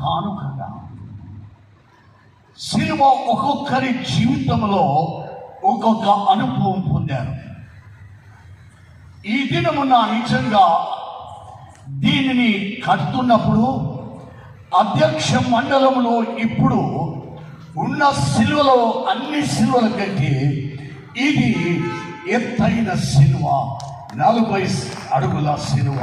కానుకగా. సిలువ ఒక్కొక్కరి జీవితంలో ఒక్కొక్క అనుభవం పొందారు. ఈ దినమున నిజంగా దీనిని కడుతున్నప్పుడు అధ్యక్ష మండలంలో ఇప్పుడు ఉన్న సిలువలో అన్ని సిలువల కంటే ఇది ఎత్తైన సిలువ నలభై అడుగుల సిలువ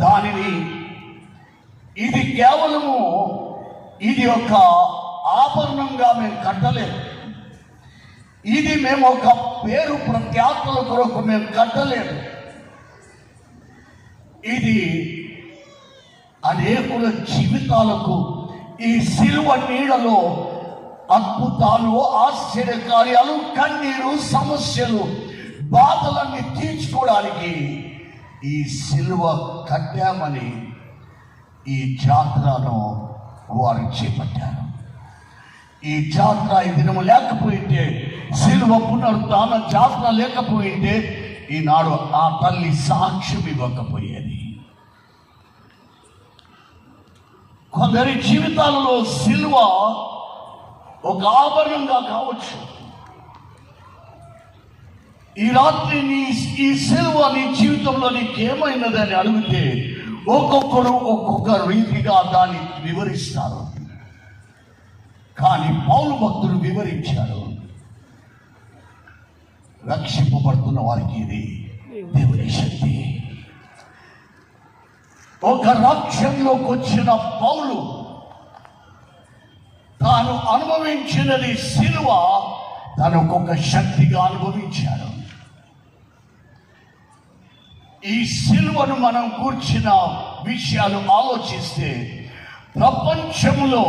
దానిని ఇది కేవలము ఇది ఒక ఆభరణంగా మేము కట్టలేదు ఇది మేము ఒక పేరు ప్రఖ్యాతుల కొరకు మేము కట్టలేదు ఇది అనేకుల జీవితాలకు ఈ సిలువ నీడలో అద్భుతాలు ఆశ్చర్య కార్యాలు కన్నీరు సమస్యలు బాధలన్నీ తీర్చుకోవడానికి ఈ సిలువ కట్టామని ఈ జాతరను వారు చేపట్టారు. ఈ జాతర ఈ దినం లేకపోయింటే సిలువ పునరుద్ధాన జాతర లేకపోయింటే ఈనాడు ఆ తల్లి సాక్ష్యం ఇవ్వకపోయేది. కొందరి జీవితాలలో సిల్వ ఒక ఆభరణంగా కావచ్చు. ఈ రాత్రి నీ ఈ సిలువ నీ జీవితంలో నీకేమైనదని అడిగితే ఒక్కొక్కరు ఒక్కొక్క రీతిగా దాన్ని వివరిస్తారు. కానీ పౌలు భక్తులు వివరించారు. రక్షింపబడుతున్న వారికి ఇది దేవుని శక్తి. ఒక రాజ్యంలోకి వచ్చిన పౌలు తాను అనుభవించినది సిలువ తను ఒక్కొక్క శక్తిగా అనుభవించాడు ఈ సిల్వను మనం కూర్చిన విషయాలు ఆలోచిస్తే ప్రపంచంలో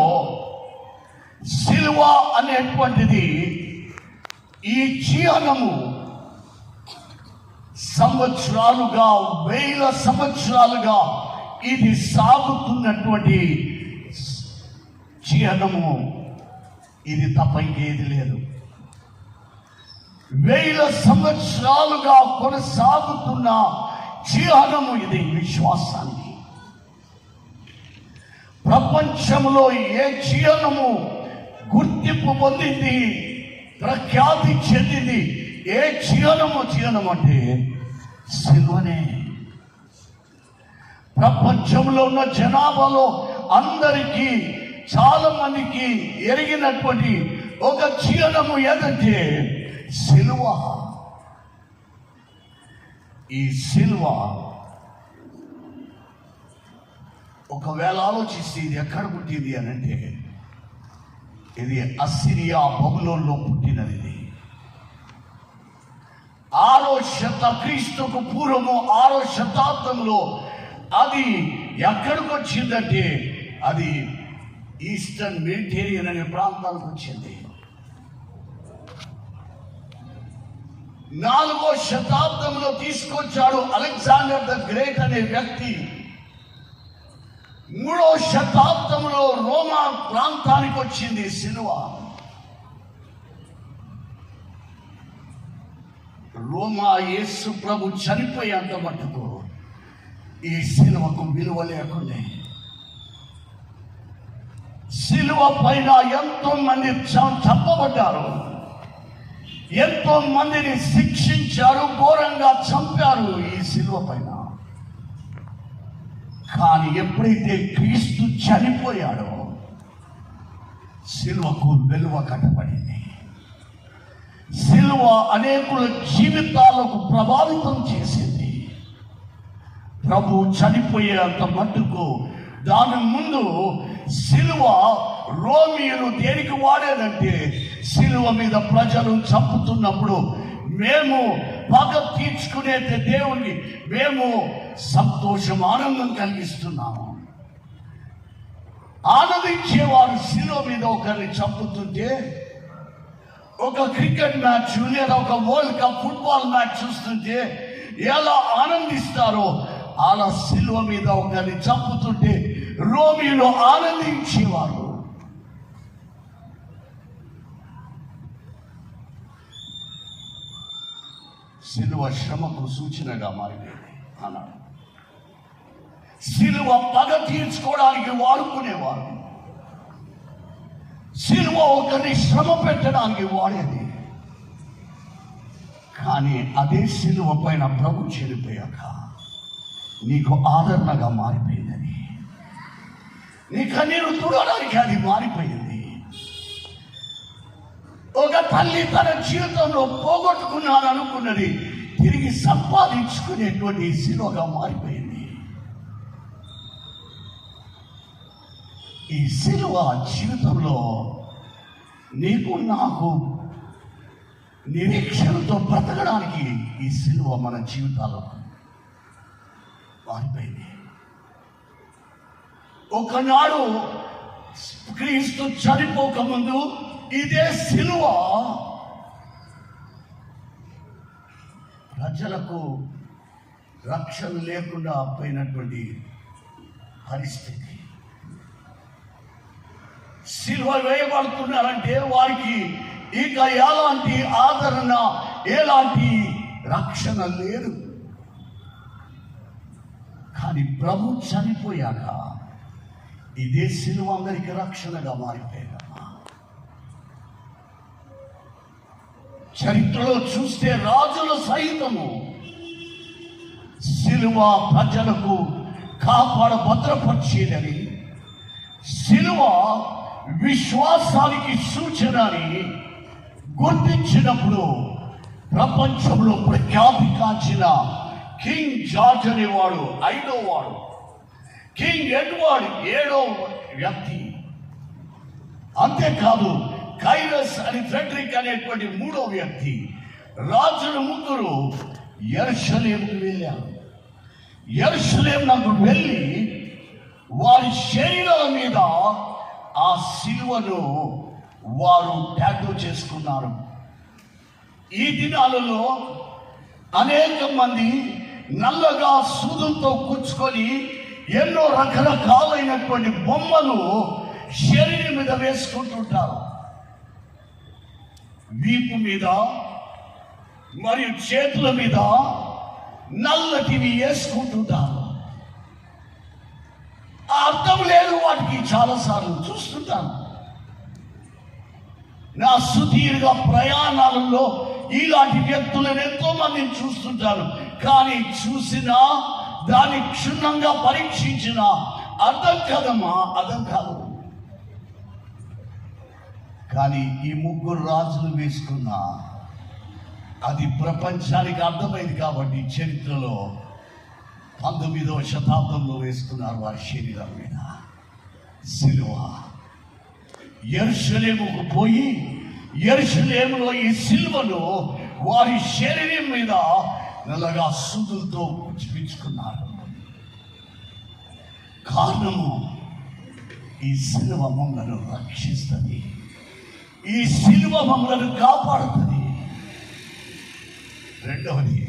సిల్వ అనేటువంటిది ఈ జీవనము సంవత్సరాలుగా వేల సంవత్సరాలుగా ఇది సాగుతున్నటువంటి జీవనము. ఇది తప్ప ఇంకేది లేదు. వేల సంవత్సరాలుగా కొనసాగుతున్న జీవనము ఇది విశ్వాసానికి. ప్రపంచంలో ఏ జీవనము గుర్తింపు పొందింది ప్రఖ్యాతి చెందింది ఏ జీవనము జీవనం అంటే సిలువనే. ప్రపంచంలో ఉన్న జనాభాలో అందరికీ చాలా మందికి ఎరిగినటువంటి ఒక జీవనము ఏదంటే శిలువ ఈ సిలువ ఒకవేళ ఆలోచిస్తే ఇది ఎక్కడ పుట్టింది అని అంటే ఇది అసిరియా బబులోన్లో పుట్టినది ఇది. ఆరో శత క్రీస్తుకు పూర్వము ఆరో శతాబ్దంలో అది ఎక్కడికి వచ్చిందంటే అది ఈస్టర్న్ మెడిటేరియన్ అనే ప్రాంతానికి వచ్చింది. నాలుగో శతాబ్దంలో తీసుకొచ్చాడు అలెగ్జాండర్ ద గ్రేట్ అనే వ్యక్తి. మూడో శతాబ్దంలో రోమా ప్రాంతానికి వచ్చింది సిలువ. రోమా యేసు ప్రభు చనిపోయేంత మటుకు ఈ సిలువకు విలువ లేకుండే. సిలువ పైన ఎంతో మంది చ- చంపబడ్డారు. ఎంతో మందిని శిక్షించారు ఘోరంగా చంపారు ఈ శిల్వ పైన. కానీ ఎప్పుడైతే క్రీస్తు చనిపోయాడో శిల్వకు వెలువ కట్టబడింది శిల్వ అనేకుల జీవితాలకు ప్రభావితం చేసింది. ప్రభు చనిపోయేంత మట్టుకు దాని ముందు సిలువ రోమియోను దేనికి వాడేదంటే సిలువ మీద ప్రజలు చంపుతున్నప్పుడు మేము పగ తీర్చుకునే దేవుణ్ణి. మేము సంతోషం ఆనందం కలిగిస్తున్నాము. ఆనందించేవారు సిలువ మీద ఒకరిని చంపుతుంటే ఒక క్రికెట్ మ్యాచ్ లేదా ఒక వరల్డ్ కప్ ఫుట్బాల్ మ్యాచ్ చూస్తుంటే ఎలా ఆనందిస్తారో అలా సిల్వ మీద ఒకరిని చంపుతుంటే రోమిలో ఆనందించేవారు. సిలువ శ్రమకు సూచనగా మారిపోయింది అన్నాడు. సిలువ పగ తీర్చుకోవడానికి వాడుకునేవారు. సిలువ ఒకరిని శ్రమ పెట్టడానికి వాడేది. కానీ అదే సిలువ పైన ప్రభు చెడిపోయాక నీకు ఆదరణగా మారిపోయిందని. నీ కన్నీరు చూడడానికి అది మారిపోయింది. ఒక తల్లి తన జీవితంలో పోగొట్టుకున్నాను అనుకున్నది తిరిగి సంపాదించుకునేటువంటి శిలువగా మారిపోయింది. ఈ శిలువ జీవితంలో నీకు నాకు నిరీక్షణతో బ్రతకడానికి ఈ శిలువ మన జీవితాల్లో మారిపోయింది. ఒకనాడు క్రీస్తు చనిపోకముందు ఇదే సిలువ ప్రజలకు రక్షణ లేకుండా పోయినటువంటి పరిస్థితి. సిల్వ వేయబడుతున్నారంటే వారికి ఇక ఎలాంటి ఆదరణ ఎలాంటి రక్షణ లేదు. కానీ ప్రభు చనిపోయాక ఇదే సిలువ అందరికి రక్షణగా మారిపోయింది. చరిత్రలో చూస్తే రాజుల సహితము సిలువ ప్రజలకు కాపాడ భద్రపరిచేదని సిలువ విశ్వాసానికి సూచన అని గుర్తించినప్పుడు ప్రపంచంలో ప్రఖ్యామికాంచిన కింగ్ జార్జ్ అనేవాడు ఐదో వాడు. కింగ్ ఎడ్వర్డ్ ఏడో వ్యక్తి. అంతేకాదు కైరస్ అని ఫ్రెడరిక్ అనేటువంటి మూడో వ్యక్తి. రాజులు ముగ్గురు ఎర్షలేముకు వెళ్ళారు ఎర్షలేం నాకు వెళ్ళి వారి శరీరాల మీద ఆ సిలువను వారు ట్యాటూ చేసుకున్నారు. ఈ దినాలలో అనేక మంది నల్లగా సూదులతో కూర్చుకొని ఎన్నో రకరకాలైనటువంటి బొమ్మలు శరీరం మీద వేసుకుంటుంటారు. వీపు మీద మరియు చేతుల మీద నల్లటివి వేసుకుంటుంటారు ఆ అర్థం లేదు వాటికి. చాలాసార్లు చూస్తుంటాను. నా సుదీర్ఘ ప్రయాణాలలో ఇలాంటి వ్యక్తులను ఎంతో మందిని చూస్తుంటాను కానీ చూసినా దాన్ని క్షుణ్ణంగా పరీక్షించిన అర్థం కదమ్మా అర్థం కాదు. కానీ ఈ ముగ్గురు రాజులు వేసుకున్న అది ప్రపంచానికి అర్థమైంది కాబట్టి చరిత్రలో పంతొమ్మిదవ శతాబ్దంలో వేసుకున్నారు వారి శరీరం మీద. సిలువ. ఎరుషలేముకు పోయి ఎరుషలేములో ఈ సిల్వను వారి శరీరం మీద నల్లగా సుదులతో పుచ్చిపించుకున్నారు కారణము ఈ సిలువ మమ్మల్ని రక్షిస్తుంది. ఈ సిలువ మమ్మలను కాపాడుతుంది. రెండవది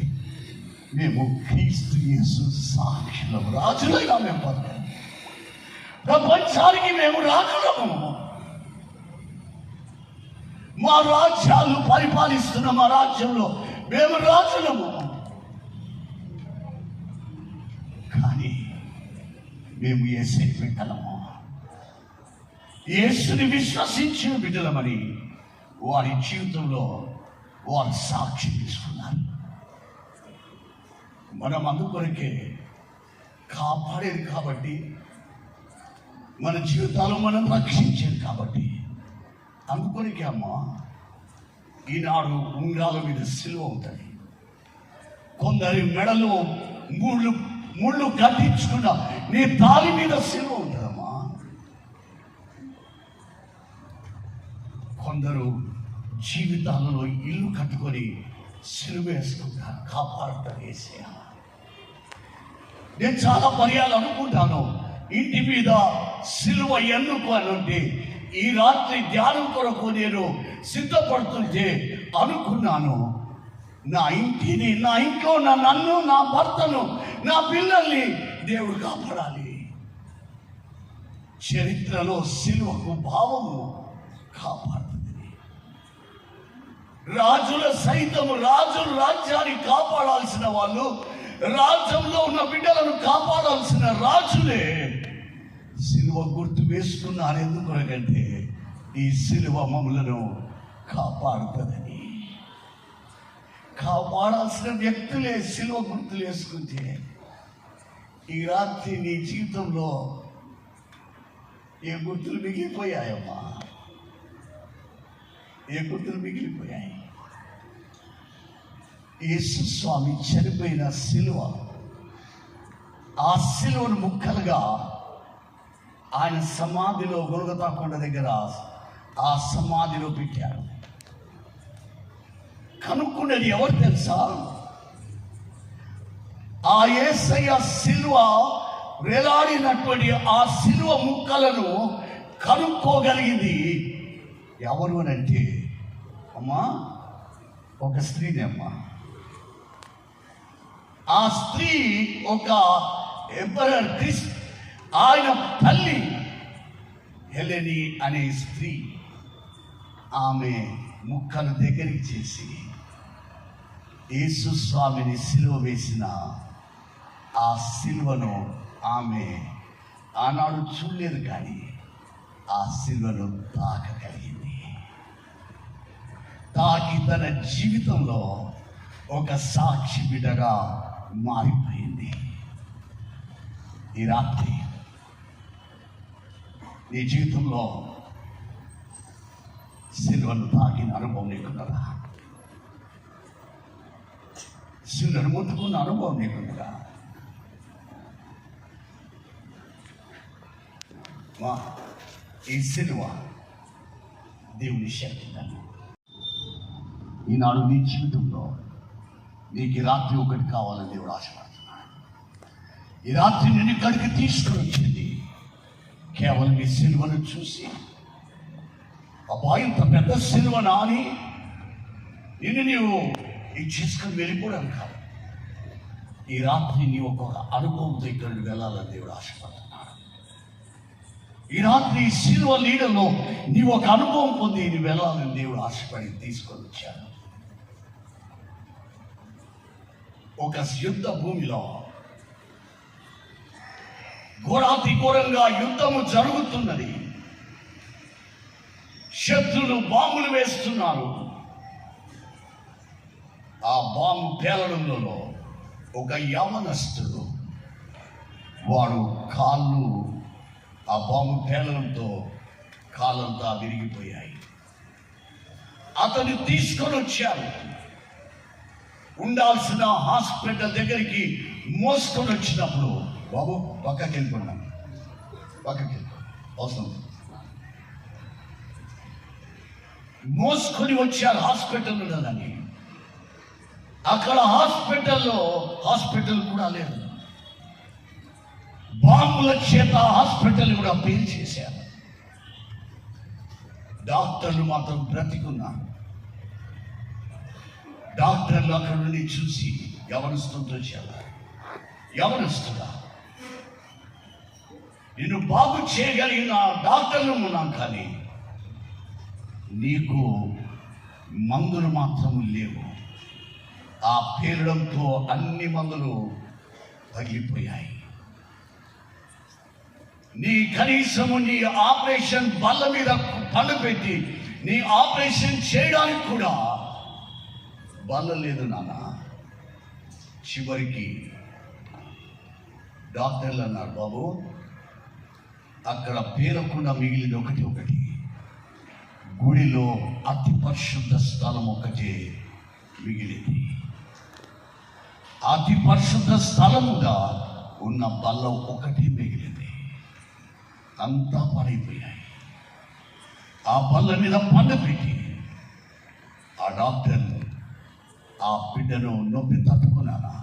మేము క్రీస్తు యేసు సాక్షులము రాజులుగా మేము పొందాం ప్రపంచానికి మేము రాజులము. మా రాజ్యాలు పరిపాలిస్తున్న మా రాజ్యంలో మేము రాజులము. కానీ మేము ఏసే బిడ్డలము యేసుని విశ్వసించిన బిడ్డలమని వారి జీవితంలో వారు సాక్షి తీసుకున్నారు. మనం అందుకొరకే కాపాడేది కాబట్టి మన జీవితాలు మనం రక్షించేది కాబట్టి అందుకొనికే అమ్మ ఈనాడు ఉంగరాల మీద సిలువ ఉంటుంది. కొందరి మెడలో ముళ్ళు ముళ్ళు కట్టించుకున్న నీ తాలి మీద సిలువ అందరూ జీవితాలలో ఇల్లు కట్టుకొని సిలువ వేసుకుంటారు కాపాడుతారు నేను చాలా పర్యాలు అనుకుంటాను. ఇంటి మీద సిలువ ఎందుకు అని అంటే ఈ రాత్రి ధ్యానం కొరకు నేను సిద్ధపడుతుంటే అనుకున్నాను. నా ఇంటిని నా ఇంట్లో నా నన్ను నా భర్తను నా పిల్లల్ని దేవుడు కాపాడాలి. చరిత్రలో సిలువకు భావము కాపాడు రాజుల సైతం రాజుల రాజ్యాన్ని కాపాడాల్సిన వాళ్ళు రాజ్యంలో ఉన్న బిడ్డలను కాపాడాల్సిన రాజులే. సిలువ గుర్తు వేసుకున్నారు ఎందుకంటే ఈ సిలువ మమ్మలను కాపాడుతుందని. కాపాడాల్సిన వ్యక్తులే సిలువ గుర్తులు వేసుకుంటే ఈ రాత్రి నీ జీవితంలో ఏ గుర్తులు మిగిలిపోయాయమ్మా? ఏ గుర్తులు మిగిలిపోయాయి? యేసు స్వామి చనిపోయిన సిలువ. ఆ సిలువను ముక్కలుగా ఆయన సమాధిలో గొలగతా కొండ దగ్గర ఆ సమాధిలో పెట్టారు. కనుక్కున్నది ఎవరు తెలుసా? ఆ ఏసయ్య సిలువ వేలాడినటువంటి ఆ సిలువ ముక్కలను కనుక్కోగలిగింది ఎవరు అని అంటే అమ్మా ఒక స్త్రీనే అమ్మా. ఆ స్త్రీ ఒక ఎంపరర్ క్రిస్ ఆయన తల్లి హెలెని అనే స్త్రీ. ఆమె ముక్కను దగ్గరికి చేసి యేసు స్వామిని సిలువ వేసిన ఆ సిలువను ఆమె ఆనాడు చూడలేదు కానీ ఆ సిలువను తాకగలిగింది. తాకి తన జీవితంలో ఒక సాక్షి బిడ్డగా మారిపోయింది. ఈ రాత్రి నీ జీవితంలో సిల్వను తాకిన అనుభవం నీకున్నదా సిల్వను ముట్టుకున్న అనుభవం నీకున్నదా ఈ సిలువ దేవుని శక్తి తను ఈనాడు నీ జీవితంలో నీకు ఈ రాత్రి ఒకటి కావాలని దేవుడు ఆశపడుతున్నాడు. ఈ రాత్రి నేను ఇక్కడికి తీసుకుని వచ్చింది కేవలం ఈ సిల్వను చూసి అబ్బా ఇంత పెద్ద సిల్వ నాని నిన్ను నీవు ఇది చేసుకుని వెళ్ళిపోవడం కాదు. ఈ రాత్రి నీ ఒక్కొక్క అనుభవంతో ఇక్కడికి వెళ్ళాలని దేవుడు ఆశపడుతున్నాడు. ఈ రాత్రి ఈ సిల్వ నీడలో నీ ఒక అనుభవం పొంది నీ వెళ్ళాలని దేవుడు ఆశపడి తీసుకొని వచ్చాడు. ఒక యుద్ధ భూమిలో ఘోరాతి ఘోరంగా యుద్ధము జరుగుతున్నది. శత్రులు బాంబులు వేస్తున్నారు. ఆ బాంబు పేలడంలో ఒక యవనస్తుడు వాడు కాళ్ళు ఆ బాంబు పేలడంతో కాళ్ళంతా విరిగిపోయాయి. అతన్ని తీసుకొని వచ్చారు. ఉండాల్సిన హాస్పిటల్ దగ్గరికి మోసుకొని వచ్చినప్పుడు బాబు పక్కకి వెళ్ళిపోయినా పక్కకి వెళ్ళిపో అవసరం మోసుకొని వచ్చారు హాస్పిటల్ ఉన్నదని. అక్కడ హాస్పిటల్లో హాస్పిటల్ కూడా లేదు. బాంబుల చేత హాస్పిటల్ కూడా పేల్ చేశారు డాక్టర్లు మాత్రం బ్రతికున్నారు. డాక్టర్లు అక్కడ నుండి చూసి ఎవరిస్తుందో చాలా ఎవరిస్తుందా నేను బాగు చేయగలిగిన డాక్టర్లు ఉన్నాం కానీ నీకు మందులు మాత్రం లేవు. ఆ పేరడంతో అన్ని మందులు పగిలిపోయాయి నీ కనీసము నీ ఆపరేషన్ బల్ల మీద పళ్ళు పెట్టి నీ ఆపరేషన్ చేయడానికి కూడా బల్ల లేదు నాన్న. చివరికి డాక్టర్లు అన్నారు బాబు అక్కడ పేరకుండా మిగిలింది ఒకటి ఒకటి. గుడిలో అతి పరిశుద్ధ స్థలం ఒకటే మిగిలింది. అతి పరిశుద్ధ స్థలముగా ఉన్న బల్ల ఒకటి మిగిలింది. అంతా పడైపోయాయి. ఆ బల్ల మీద పండు పెట్టి ఆ డాక్టర్లు ఆ బిడ్డను నొప్పి తట్టుకున్నానా?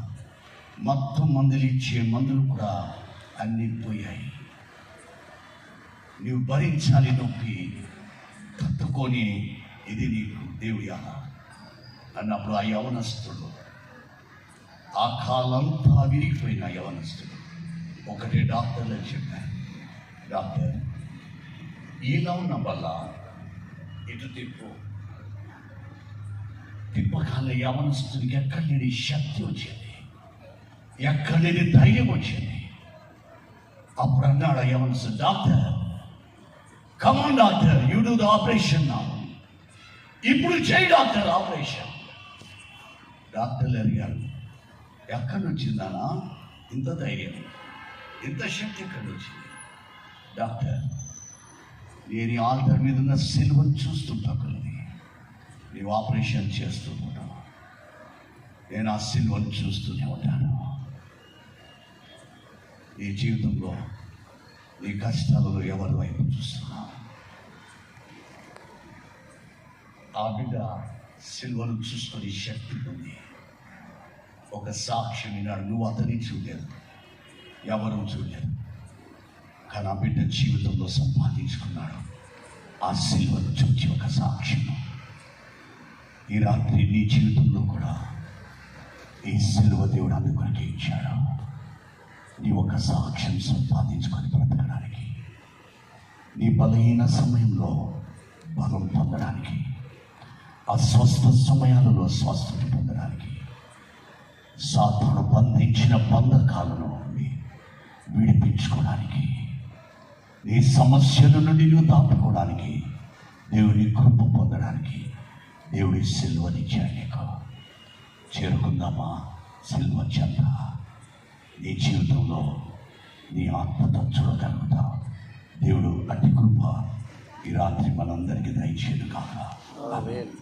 మొత్తం మందులు ఇచ్చే మందులు కూడా అన్నీ పోయాయి. నీవు భరించాలి నొప్పి తట్టుకొని ఇది నీకు దేవుడి అన్నప్పుడు ఆ యవనస్తుడు ఆ కాలంతా విరిగిపోయిన యవనస్తుడు ఒకటే డాక్టర్లు చెప్పారు. డాక్టర్ ఇలా ఉన్న వల్ల ఇటు తిప్పు తిప్పకాల యవనస్తుడికి ఎక్కడ లేని శక్తి వచ్చేది. ఎక్కడ లేని ధైర్యం వచ్చింది. అప్పుడు అన్నాడు Evans doctor come on doctor you do the operation నా ఇప్పుడు చేయి డాక్టర్ ఆపరేషన్ డాక్టర్లు అడిగారు ఎక్కడి వచ్చిందానా ఇంత ధైర్యం ఇంత శక్తి ఎక్కడి వచ్చింది డాక్టర్ నేను ఆల్టర్ మీద ఉన్న సిల్వర్ చూస్తుంటాను నీవు ఆపరేషన్ చేస్తూ ఉంటావు నేను ఆ సిల్వను చూస్తూనే ఉంటాను. నీ జీవితంలో నీ కష్టాలలో ఎవరి వైపు చూస్తున్నావు? ఆ బిడ్డ సిల్వను చూసుకొని శక్తి ఉంది. ఒక సాక్ష్యం విన్నాడు నువ్వు అతని చూడలేదు. ఎవరు చూడలేదు. కానీ ఆ బిడ్డ జీవితంలో సంపాదించుకున్నాడు. ఆ సిల్వను చూచి ఒక సాక్ష్యం ఈ రాత్రి నీ జీవితంలో కూడా ఈ సిల్వ దేవుడు అందుకొరకే ఇచ్చాడు. నీ ఒక సాక్ష్యం సంపాదించుకొని బ్రతకడానికి నీ బలహీన సమయంలో బలం పొందడానికి అస్వస్థ సమయాలలో స్వస్థత పొందడానికి సాధను బంధించిన బంధకాలను విడిపించుకోవడానికి నీ సమస్యల నుండి నువ్వు దాపుకోవడానికి దేవుని కృప పొందడానికి దేవుడి సిల్వనిచ్చాడు నీకు చేరుకుందామా? సిల్వ చెంత. నీ జీవితంలో నీ ఆత్మత చూడగలుగుతా. దేవుడు అట్టి కృప ఈ రాత్రి మనందరికీ దయచేయడు కాక ఆమేన్.